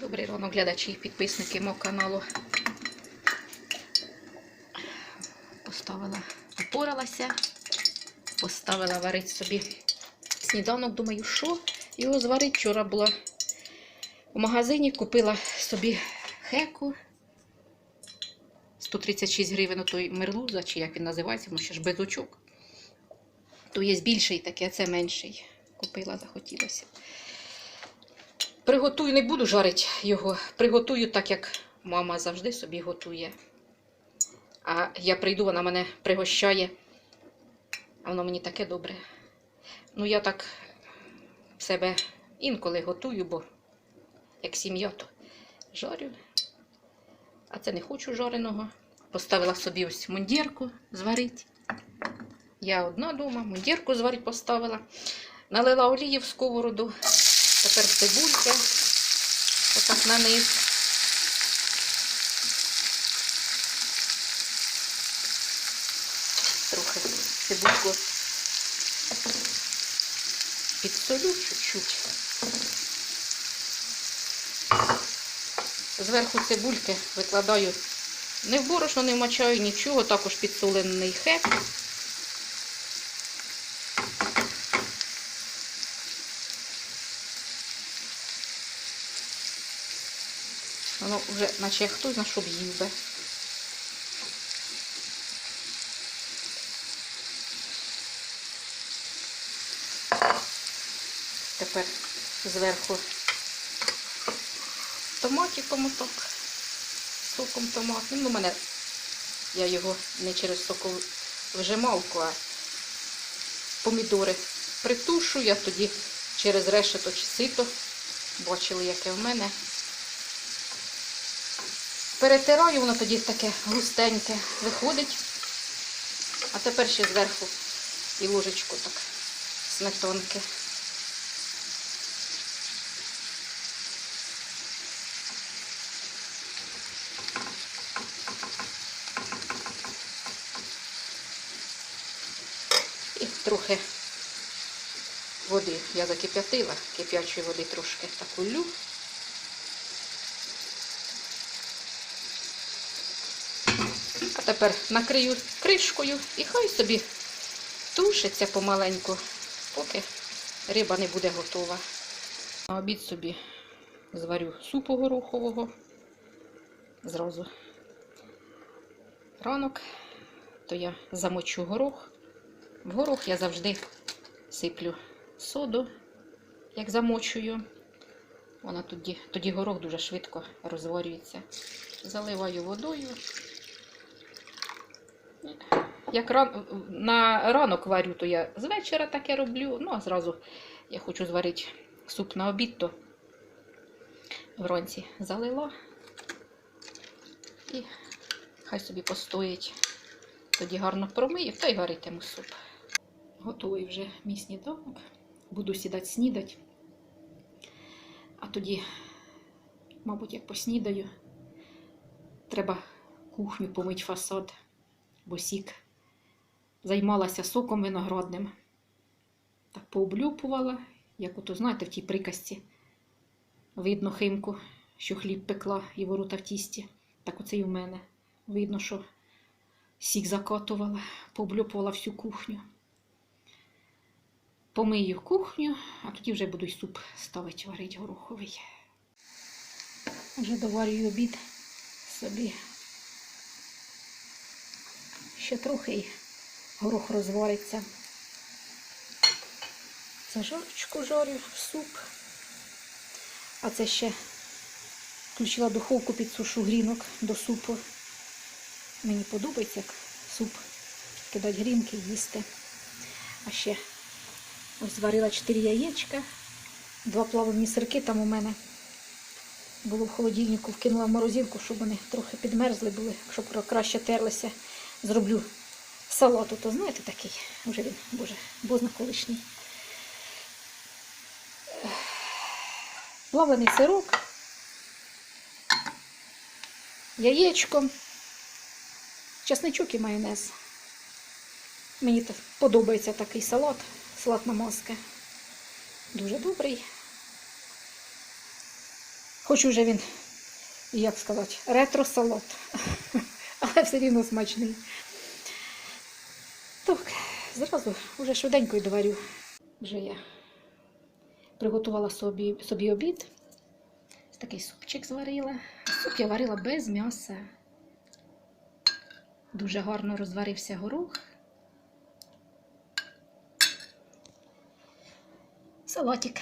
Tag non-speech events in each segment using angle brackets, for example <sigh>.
Добрий ранок, глядачі і підписники мого каналу. Поставила, опоралася, поставила варити собі сніданок. Думаю, що його зварити. Вчора була в магазині, купила собі хеку. 136 гривень той мерлуза, чи як він називається, тому що ж без очок. То є більший такий, а це менший. Купила, захотілося. Приготую, не буду жарити його. Приготую так, як мама завжди собі готує. А я прийду, вона мене пригощає. А воно мені таке добре. Ну, я так себе інколи готую, бо як сім'я, то жарю. А це не хочу жареного. Поставила собі ось мундірку зварити. Я одна дома, мундірку зварити поставила. Налила олії в сковороду. Тепер цибульки. Отак на низ. Трохи цибульку підсолю чуть-чуть. Зверху цибульки викладаю не в борошно, не вмочаю нічого, також підсолений хек. Воно вже наче хтось на що б їв би. Тепер зверху томатів помоток соком томатним. Ну, мене я його не через соковижималку, а помідори притушую, я тоді через решето чи сито. Бачили, яке в мене. Перетираю, воно тоді таке густеньке виходить. А тепер ще зверху і ложечку так сметанки. І трохи води я закип'ятила, кип'ячої води трошки таку лю. Тепер накрию кришкою і хай собі тушиться помаленьку, поки риба не буде готова. На обід собі зварю супу горохового. Зразу ранок, то я замочу горох. В горох я завжди сиплю соду, як замочую. Вона тоді, тоді горох дуже швидко розварюється. Заливаю водою. Як ран... на ранок варю, то я з вечора таке роблю. Ну, а зразу я хочу зварити суп на обід, то вранці залила. І хай собі постоїть. Тоді гарно промию, та й варитиму суп. Готовий вже мій сніданок. Буду сідати снідати. А тоді, мабуть, як поснідаю, треба кухню помить фасад, бо сік займалася соком виноградним. Так пооблюпувала, як ото, знаєте, в тій приказці видно химку, що хліб пекла і ворота в тісті. Так оце і в мене. Видно, що сік закатувала, пооблюпувала всю кухню. Помию кухню, а тоді вже буду й суп ставити варити гороховий. Вже доварюю обід собі. Ще трохи горох розвариться. Зажарочку жарю, суп. А це ще включила духовку під сушу грінок до супу. Мені подобається, як суп кидати грінки їсти. А ще ось зварила 4 яєчка, два плавлені сирки там у мене. Було в холодильнику, вкинула в морозилку, щоб вони трохи підмерзли були, щоб краще терлися. Зроблю салату, то знаєте такий, вже він, боже, бозна колишній. Плавлений сирок, яєчко, часничок і майонез. Мені подобається такий салат, салат на маски. Дуже добрий. Хоч уже він, як сказати, ретро-салат. <laughs> Але все рівно смачний. Так, зразу вже швиденько й доварю. Вже я приготувала собі, собі обід. Такий супчик зварила. Суп я варила без м'яса. Дуже гарно розварився горох. Салатик.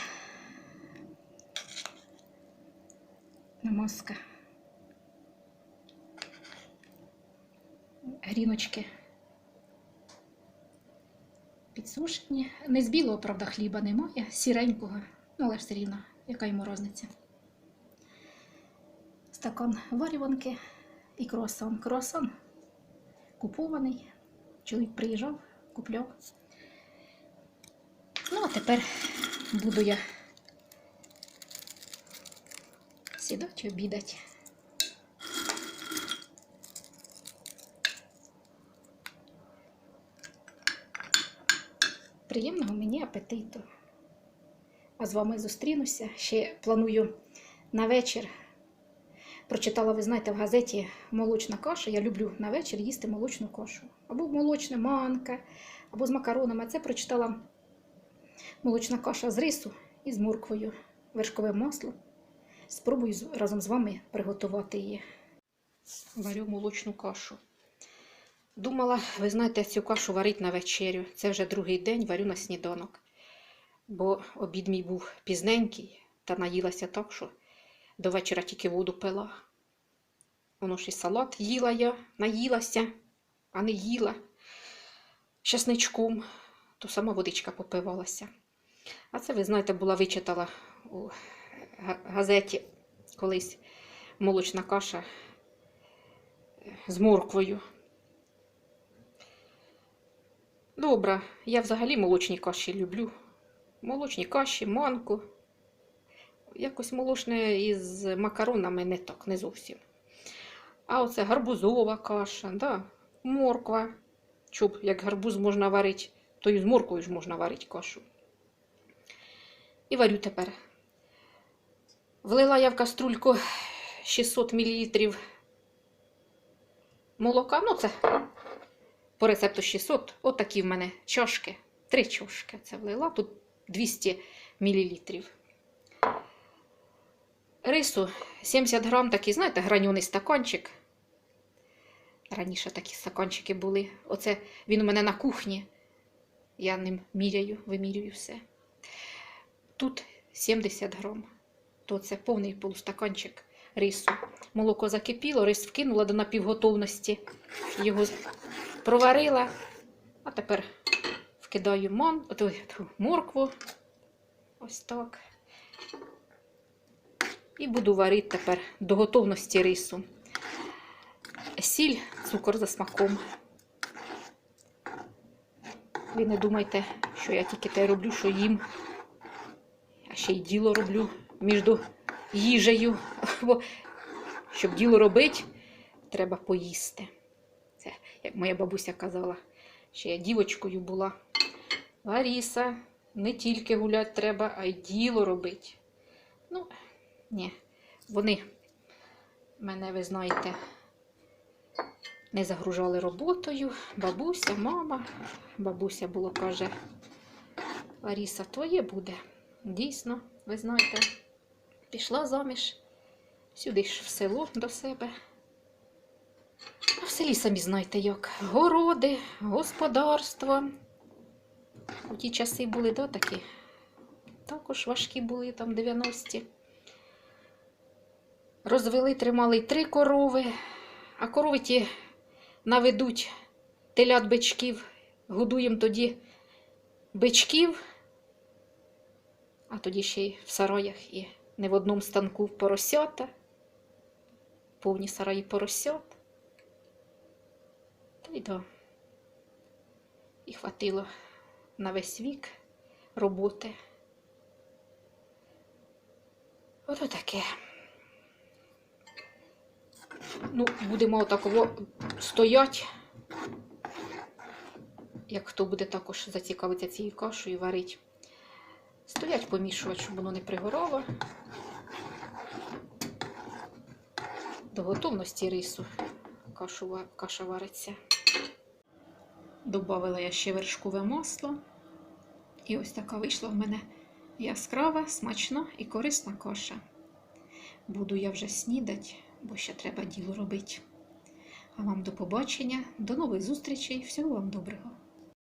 Намазка. Гріночки. Підсушені. Не з білого, правда, хліба немає, сіренького, ну, але все рівно, яка йому розниця. Стакан варюванки і круасан. Круасан купований. Чоловік приїжджав, купляв. Ну, а тепер буду я сідати обідати. Приємного мені апетиту. А з вами зустрінуся. Ще планую на вечір. Прочитала, ви знаєте, в газеті молочна каша. Я люблю на вечір їсти молочну кашу. Або молочна манка, або з макаронами. А це прочитала молочна каша з рису і з морквою, вершковим маслом. Спробую разом з вами приготувати її. Варю молочну кашу. Думала, ви знаєте, цю кашу варить на вечерю. Це вже другий день варю на сніданок. Бо обід мій був пізненький та наїлася так, що до вечора тільки воду пила. Воно ж і салат їла я, наїлася, а не їла часничком, то сама водичка попивалася. А це, ви знаєте, була вичитала у газеті колись молочна каша е, з морквою. Добре, я взагалі молочні каші люблю. Молочні каші, манку. Якось молочне із макаронами не так, не зовсім. А оце гарбузова каша, да, морква. Щоб як гарбуз можна варити, то і з морквою ж можна варити кашу. І варю тепер. Влила я в каструльку 600 мл молока. Ну, це по рецепту 600. Отакі в мене чашки. Три чашки це влила. Тут 200 мл. Рису 70 грам, такий, знаєте, граньоний стаканчик. Раніше такі стаканчики були. Оце він у мене на кухні. Я ним міряю, вимірюю все. Тут 70 грам. То це повний полустаканчик рису. Молоко закипіло, рис вкинула до напівготовності. Його проварила. А тепер вкидаю мон, ой, тьфу, моркву. Ось так. І буду варити тепер до готовності рису. Сіль, цукор за смаком. Ви не думайте, що я тільки те роблю, що їм. А ще й діло роблю між їжею. Щоб діло робити, треба поїсти. Моя бабуся казала, ще я дівочкою була. Ларіса, не тільки гуляти треба, а й діло робити. Ну, ні, вони мене, ви знаєте, не загружали роботою. Бабуся, мама. Бабуся було каже, Ларіса, твоє буде. Дійсно, ви знаєте, пішла заміж сюди ж в село до себе. Селі самі знаєте як. Городи, господарство. У ті часи були да, такі. Також важкі були там 90-ті. Розвели, тримали три корови, а корови ті наведуть телят бичків, годуємо тоді бичків, а тоді ще й в сараях і не в одному станку поросята, повні сараї поросят. Й да. І хватило на весь вік роботи. Ото таке. Ну, будемо отаково стоять. Як хто буде також зацікавитися цією кашею варить. Стоять помішувати, щоб воно не пригорало. до готовності рису. Кашу, каша вариться. Добавила я ще вершкове масло. І ось така вийшла в мене яскрава, смачна і корисна каша. Буду я вже снідати, бо ще треба діло робити. А вам до побачення, до нових зустрічей, всього вам доброго!